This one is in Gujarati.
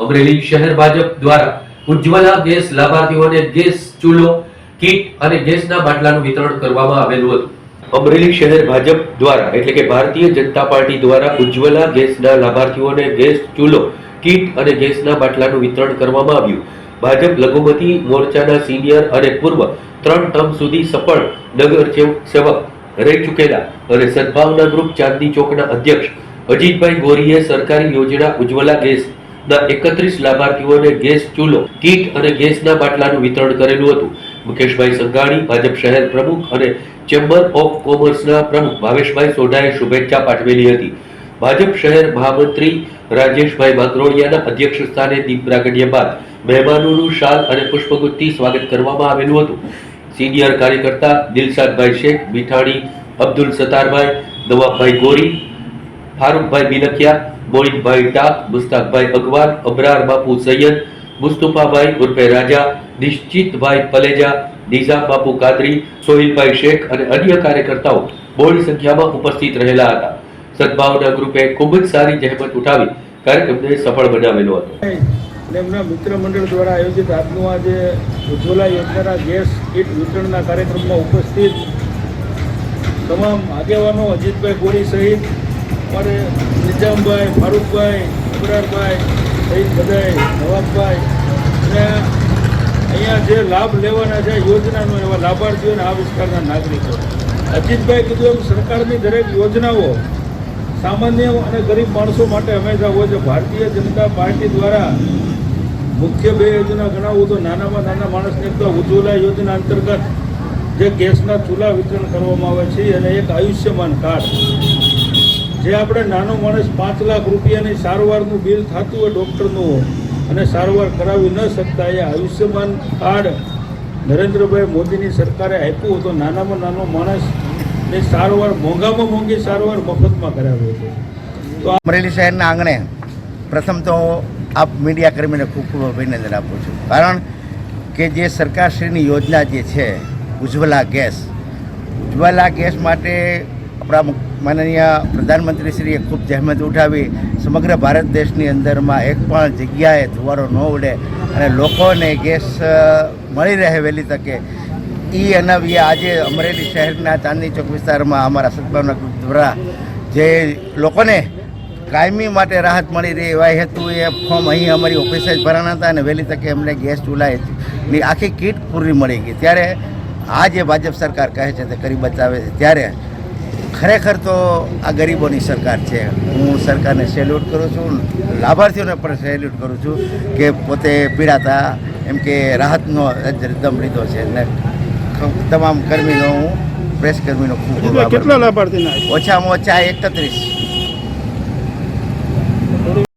અમરેલી શહેર ભાજપ દ્વારા ઉજ્જવલા ગેસ લાભાર્થીઓને ગેસ ચૂલો, કીટ અને ગેસના બાટલાનું વિતરણ કરવામાં આવેલું હતું. અમરેલી શહેર ભાજપ દ્વારા, એટલે કે ભારતીય જનતા પાર્ટી દ્વારા ઉજ્જવલા ગેસના લાભાર્થીઓને ગેસ ચૂલો, કીટ અને ગેસના બાટલાનું વિતરણ કરવામાં આવ્યું. ભાજપ લઘુમતી મોરચાના સિનિયર અને પૂર્વ ત્રણ ટર્મ સુધી સફળ નગર સેવક રહી ચૂકેલા અને સદભાવના ગ્રુપ ચાંદની ચોકના અધ્યક્ષ અજીતભાઈ ગોરીએ સરકારી યોજના ઉજ્જવલા ગેસ ના એકત્રીસ લાભાર્થીઓને ગેસ ચૂલો, કીટ અને ગેસના બાટલાનું વિતરણ કરેલું હતું. મુકેશભાઈ સંઘાણી, ભાજપ શહેર પ્રમુખ અને ચેમ્બર ઓફ કોમર્સના પ્રમુખ ભાવેશભાઈ સોઢાએ શુભેચ્છા પાઠવેલી હતી. ભાજપ શહેર મહામંત્રી રાજેશભાઈ માંગરોળિયાના અધ્યક્ષ સ્થાને દીપ પ્રાગટ્ય બાદ મહેમાનોનું શાલ અને પુષ્પગુચ્છથી સ્વાગત કરવામાં આવેલું હતું. સિનિયર કાર્યકર્તા દિલશાદભાઈ શેખ, મીઠાણી, અબ્દુલ સતારભાઈ નવાબભાઈ ગોરી ફારૂકભાઈ બિલખિયા મોઇનભાઈ ટાક મુસ્તાકભાઈ અગવાન અબરાર બાપુ સૈયદ મુસ્તુફાભાઈ ઉર્ફે રાજા નિશ્ચિતભાઈ પલેજા નિઝામ બાપુ કાદરી સોહિલભાઈ શેખ અને અન્ય કાર્યકર્તાઓ બહોળી સંખ્યામાં ઉપસ્થિત રહેલા હતા. સદભાવના ગ્રુપે ખૂબ જ સારી જહેમત ઉઠાવી કાર્યક્રમને સફળ બનાવેલો હતો. એમના મિત્ર મંડળ દ્વારા આયોજિત આજનું આજે ઉજ્જવલા યોજનાના ગેસ કીટ વિતરણના કાર્યક્રમમાં ઉપસ્થિત તમામ આગેવાનો, અજીતભાઈ ગોરી સહિત અમારે નિજામભાઈ, ફારૂકભાઈ અબરારભાઈ સહિત બધાય, નવાબભાઈ. અને અહીંયા જે લાભ લેવાના છે, યોજનાનો એવા લાભાર્થીઓ અને આ વિસ્તારના નાગરિકો. અજીતભાઈ કીધું એમ, સરકારની દરેક યોજનાઓ સામાન્ય અને ગરીબ માણસો માટે હંમેશા હોય છે. ભારતીય જનતા પાર્ટી દ્વારા મુખ્ય બે યોજના ગણાવું તો નાનામાં નાના માણસને તો ઉજ્જવલા યોજના અંતર્ગત જે ગેસના ચૂલા વિતરણ કરવામાં આવે છે અને એક આયુષ્યમાન કાર્ડ. જે આપણે નાનો માણસ પાંચ લાખ રૂપિયાની સારવારનું બિલ થતું હોય ડૉક્ટરનું અને સારવાર કરાવી ન શકતા એ આયુષ્યમાન કાર્ડ નરેન્દ્રભાઈ મોદીની સરકારે આપ્યું તો નાનામાં નાનો માણસની સારવાર, મોંઘામાં મોંઘી સારવાર મફતમાં કરાવી હતી. તો અમરેલી શહેરના આંગણે પ્રથમ તો આપ મીડિયા કર્મીને ખૂબ ખૂબ અભિનંદન આપું છું. કારણ કે જે સરકારશ્રીની યોજના જે છે, ઉજ્જવલા ગેસ ઉજ્જવલા ગેસ માટે આપણા માનનીય પ્રધાનમંત્રીશ્રીએ ખૂબ જહેમત ઉઠાવી સમગ્ર ભારત દેશની અંદરમાં એક પણ જગ્યાએ ધુવારો ન ઉડે અને લોકોને ગેસ મળી રહે વહેલી તકે. એ અનાવીએ આજે અમરેલી શહેરના ચાંદની ચોક વિસ્તારમાં અમારા સદભાવના દ્વારા જે લોકોને કાયમી માટે રાહત મળી રહે એવા હેતુ એ ફોર્મ અહીં અમારી ઓફિસે જ ભરાણા હતા અને વહેલી તકે અમને ગેસ ચૂલાની આખી કીટ પૂરી મળી ગઈ. ત્યારે આ જે ભાજપ સરકાર કહે છે તે કરી બચાવે છે. ત્યારે ખરેખર તો આ ગરીબોની સરકાર છે. હું સરકારને સેલ્યુટ કરું છું લાભાર્થીઓને પણ સેલ્યુટ કરું છું કે પોતે પીડાતા એમ કે રાહતનો દમ લીધો છે ને તમામ કર્મીનો હું પ્રેસ કર્મીનો ખૂબ કેટલા લાભાર્થીના ઓછામાં ઓછા એકત્રીસ.